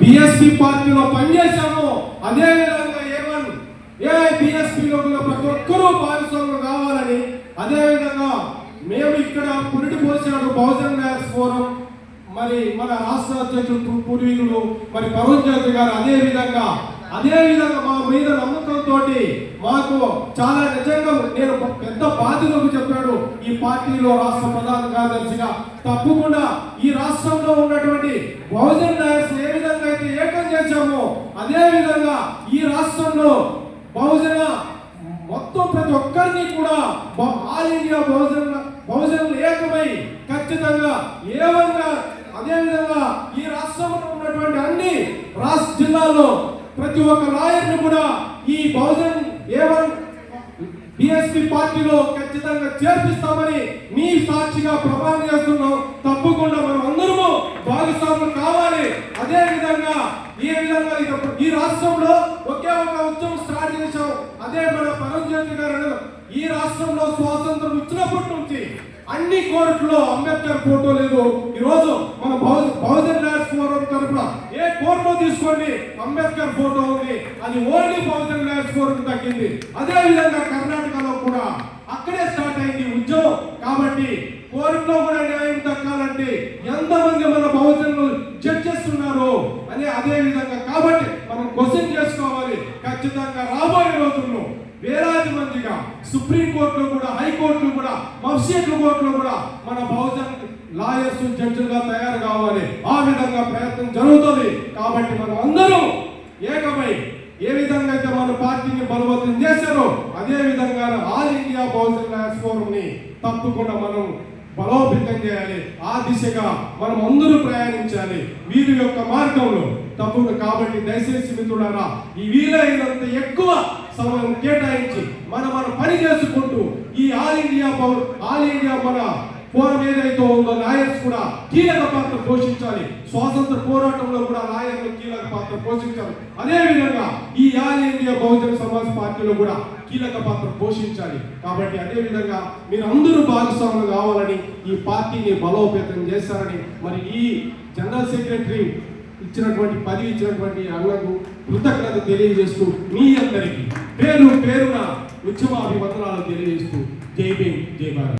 BSP పార్టీలో పనిచేశాము. అదే విధంగా ఏమన్ ఏ బిఎస్పిలో ఉన్న ప్రతి ఒక్కరూ భాగస్వాములు కావాలని అదే విధంగా మేము ఇక్కడ పురిటి పోసినట్టు బహుజన్ న్యాస్ ఫోరం. మరి మన రాష్ట్ర అధ్యక్షుడు పూర్వీకులు మరి పవన్ జ్యోతి గారు అదే విధంగా అదే విధంగా మా మీద నమ్మకంతో మాకు చాలా నిజంగా నేను పెద్ద బాధ్యతకు చెప్పాడు ఈ పార్టీలో రాష్ట్ర ప్రధాన కార్యదర్శిగా. తప్పకుండా ఈ రాష్ట్రంలో ఉన్నటువంటి బహుజన్ నాయర్స్ ఏ విధంగా అయితే ఏకం చేశామో అదే విధంగా ఈ రాష్ట్రంలో బహుజన మొత్తం ప్రతి ఒక్కరిని కూడా ఆల్ ఇండియా బహుజన బహుజనులు ఏకమై ఖచ్చితంగా ఏవంగా అదేవిధంగా ఈ రాష్ట్రంలో ఉన్నటువంటి అన్ని రాష్ట్ర జిల్లాల్లో ప్రతి ఒక్క లాయర్ని కూడా ఈ బహుజన్ ఏవన్ బిఎస్పి పార్టీలో ఖచ్చితంగా చేర్పిస్తామని మీ సాక్షిగా ప్రమాణం చేస్తున్నాం. తప్పకుండా మనం అందరము భాగస్వాములు కావాలి. అదే విధంగా ఈ విధంగా ఈ రాష్ట్రంలో ఒకే ఒక ఉద్యమం స్టార్ట్ చేశాం. అదే మన పరంజ్యోతి గారు. ఈ రాష్ట్రంలో స్వాతంత్రం ఇచ్చినప్పటి నుంచి అన్ని కోర్టులో అంబేద్కర్ ఫోటో లేదు. ఈ రోజు మన బహుజన్ న్యాస్ ఫోరం తీసుకోండి అంబేద్కర్ ఫోటో ఉంది. అది ఓన్లీ బహుజన్ న్యాస్ తగ్గింది. దక్కింది అదే విధంగా కర్ణాటకలో కూడా అక్కడే స్టార్ట్ అయింది ఉద్యమం కాబట్టి కోర్టులో కూడా న్యాయం దక్కాలంటే ఎంతమంది మన బహుజనులు జడ్జెస్ ఉన్నారు అని అదే విధంగా. కాబట్టి మనం క్వశ్చన్ చేసుకోవాలి. ఖచ్చితంగా రాబోయే రోజుల్లో వేలాది మందిగా సుప్రీం కోర్టులో కూడా హైకోర్టులో కూడా మఫ్సీట్ల కోర్టులో కూడా మన బహుజన్ లాయర్స్ జడ్జిలుగా తయారు కావాలి. ఆ విధంగా ప్రయత్నం జరుగుతుంది. కాబట్టి మనం అందరూ ఏకమై ఏ విధంగా అయితే మన పార్టీని బలవంతం చేశారో అదే విధంగా all India Bahujan lawyers forum ని తప్పకుండా మనం బలోపేతం చేయాలి. ఆ దిశగా మనం అందరూ ప్రయాణించాలి. వీరి యొక్క మార్గంలో తప్పకుండా. కాబట్టి దయచేసి మిత్రులారా ఈ వీలైనంత ఎక్కువ సమయం కేటాయించి మనం మనం పని చేసుకుంటూ ఈ ఆల్ ఇండియా పౌర్ ఆల్ ఇండియా మన ఫోరం ఏదైతే ఉందో లాయర్స్ కూడా కీలక పాత్ర పోషించాలి. స్వాతంత్ర పోరాటంలో కూడా లాయర్లు కీలక పాత్ర పోషించాలి అదే విధంగా ఈ ఆల్ ఇండియా బహుజన సమాజ్ పార్టీలో కూడా కీలక పాత్ర పోషించాలి. కాబట్టి అదే విధంగా మీరు అందరూ భాగస్వాములు కావాలని ఈ పార్టీని బలోపేతం చేస్తారని మరి ఈ జనరల్ సెక్రటరీ ఇచ్చినటువంటి పదవి ఇచ్చినటువంటి అన్నకు కృతజ్ఞత తెలియజేస్తూ మీ అందరికీ పేరు పేరున ఉద్యమాభివందనాలు తెలియజేస్తూ జై భీమ్ జై భారత్.